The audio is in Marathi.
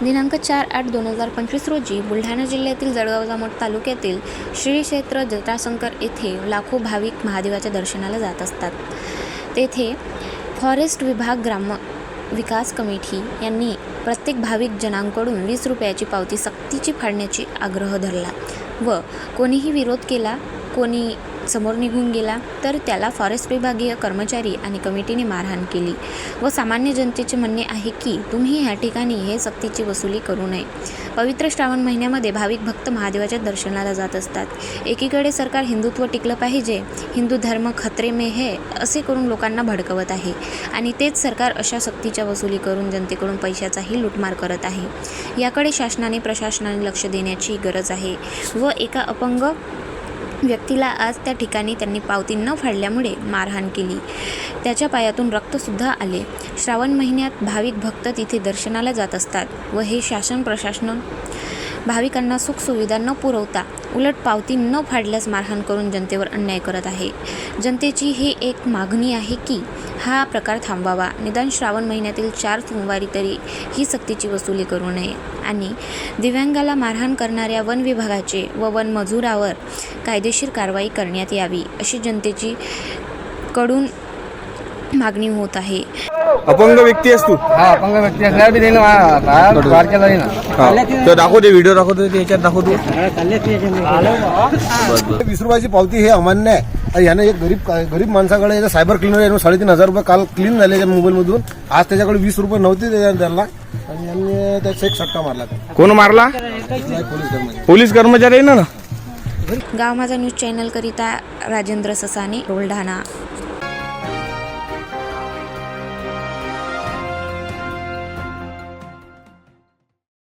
दिनांक चार आठ दोन हजार पंचवीस रोजी बुलढाणा जिल्ह्यातील जळगाव जामोद तालुक्यातील श्री क्षेत्र जटाशंकर येथे लाखो भाविक महादेवाच्या दर्शनाला जात असतात. तेथे फॉरेस्ट विभाग ग्राम विकास कमिटी यांनी प्रत्येक भाविक जनांकडून वीस रुपयाची पावती सक्तीची फाडण्याची आग्रह धरला व कोणीही विरोध केला कोणी समोर निघून गेला तर त्याला फॉरेस्ट विभागीय कर्मचारी आणि कमिटीने मारहाण केली. व सामान्य जनतेचे म्हणणे आहे की तुम्ही ह्या ठिकाणी हे सक्तीची वसुली करू नये. पवित्र श्रावण महिन्यामध्ये भाविक भक्त महादेवाच्या दर्शनाला जात असतात. एकीकडे सरकार हिंदुत्व टिकलं पाहिजे हिंदू धर्म खतरे मे हे असे करून लोकांना भडकवत आहे. आणि तेच सरकार अशा सक्तीच्या वसुली करून जनतेकडून पैशाचाही लुटमार करत आहे. याकडे शासनाने प्रशासनाने लक्ष देण्याची गरज आहे. व एका अपंग व्यक्तीला आज त्या ठिकाणी त्यांनी पावती न फाडल्यामुळे मारहाण केली. त्याच्या पायातून रक्तसुद्धा आले. श्रावण महिन्यात भाविक भक्त तिथे दर्शनाला जात असतात व हे शासन प्रशासन भाविकांना सुखसुविधा न पुरवता उलट पावती न फाडल्यास मारहाण करून जनतेवर अन्याय करत आहे. जनतेची ही एक मागणी आहे की हा प्रकार थांबवावा. निदान श्रावण महिन्यातील चार सोमवारी तरी ही सक्तीची वसुली करू नये. आणि दिव्यांगाला मारहाण करणाऱ्या वन विभागाचे व वन मजुरावर कायदेशीर कारवाई करण्यात यावी अशी जनतेची कडून मागणी होत आहे. अपंग व्यक्ती आहेस तू? हा अपंग व्यक्ती असणार बी बारक्याला. तर दाखव ते व्हिडिओ दाखवतो याच्यात दाखवतो वीस रुपयाची पावती हे अमान्य आहे. आणि यानं एक गरीब गरीब माणसाकडे यानं सायबर क्लिनर यानं साडेतीन हजार रुपये काल क्लीन झाले मोबाईल मधून आज त्याच्याकडे वीस रुपये नव्हते त्या- त्यांना. आणि यांनी त्याचा एक सट्टा मारला. त्या कोण मारला? पोलीस कर्मचारी. पोलीस कर्मचारी आहे ना? गाव माझा न्यूज चॅनलकरिता राजेंद्र ससाने बुलढाणा